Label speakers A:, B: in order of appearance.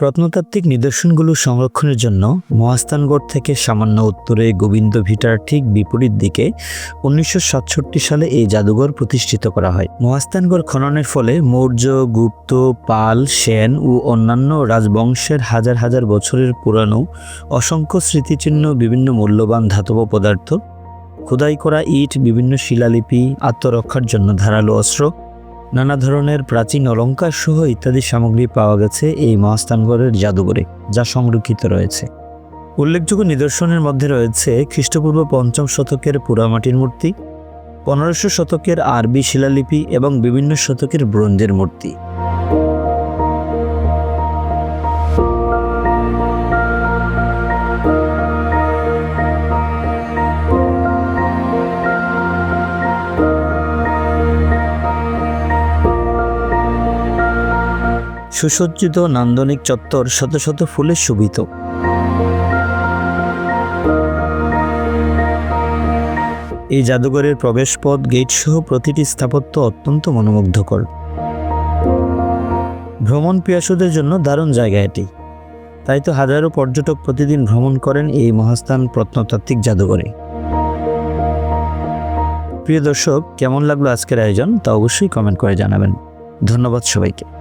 A: প্রত্নতাত্ত্বিক নিদর্শনগুলো সংরক্ষণের জন্য মহাস্থানগড় থেকে সামান্য উত্তরে গোবিন্দ ভিটার ঠিক বিপরীত দিকে উনিশশো সাতষট্টি সালে এই জাদুঘর প্রতিষ্ঠিত করা হয়। মহাস্থানগড় খননের ফলে মৌর্য, গুপ্ত, পাল, সেন ও অন্যান্য রাজবংশের হাজার হাজার বছরের পুরানো অসংখ্য স্মৃতিচিহ্ন, বিভিন্ন মূল্যবান ধাতব পদার্থ, খোদাই করা ইট, বিভিন্ন শিলালিপি, আত্মরক্ষার জন্য ধারালো অস্ত্র নানা ধরনের প্রাচীন অলঙ্কার সহ ইত্যাদি সামগ্রী পাওয়া গেছে এই মহাস্থানগড়ের জাদুঘরে, যা সংরক্ষিত রয়েছে। উল্লেখযোগ্য নিদর্শনের মধ্যে রয়েছে খ্রিস্টপূর্ব পঞ্চম শতকের পোড়ামাটির মূর্তি, পনেরোশো শতকের আরবি শিলালিপি এবং বিভিন্ন শতকের ব্রোঞ্জের মূর্তি। সুসজ্জিত নান্দনিক চত্বর শত শত ফুলে শোভিত। এই জাদুঘরের প্রবেশপথ গেট সহ প্রতিটি স্থাপত্য অত্যন্ত মনোমুগ্ধকর। ভ্রমণ পিয়াসুদের জন্য দারুণ জায়গা এটি। তাই তো হাজারো পর্যটক প্রতিদিন ভ্রমণ করেন এই মহাস্থান প্রত্নতাত্ত্বিক জাদুঘরে। প্রিয় দর্শক, কেমন লাগল আজকের আয়োজন তা অবশ্যই কমেন্ট করে জানাবেন। ধন্যবাদ সবাইকে।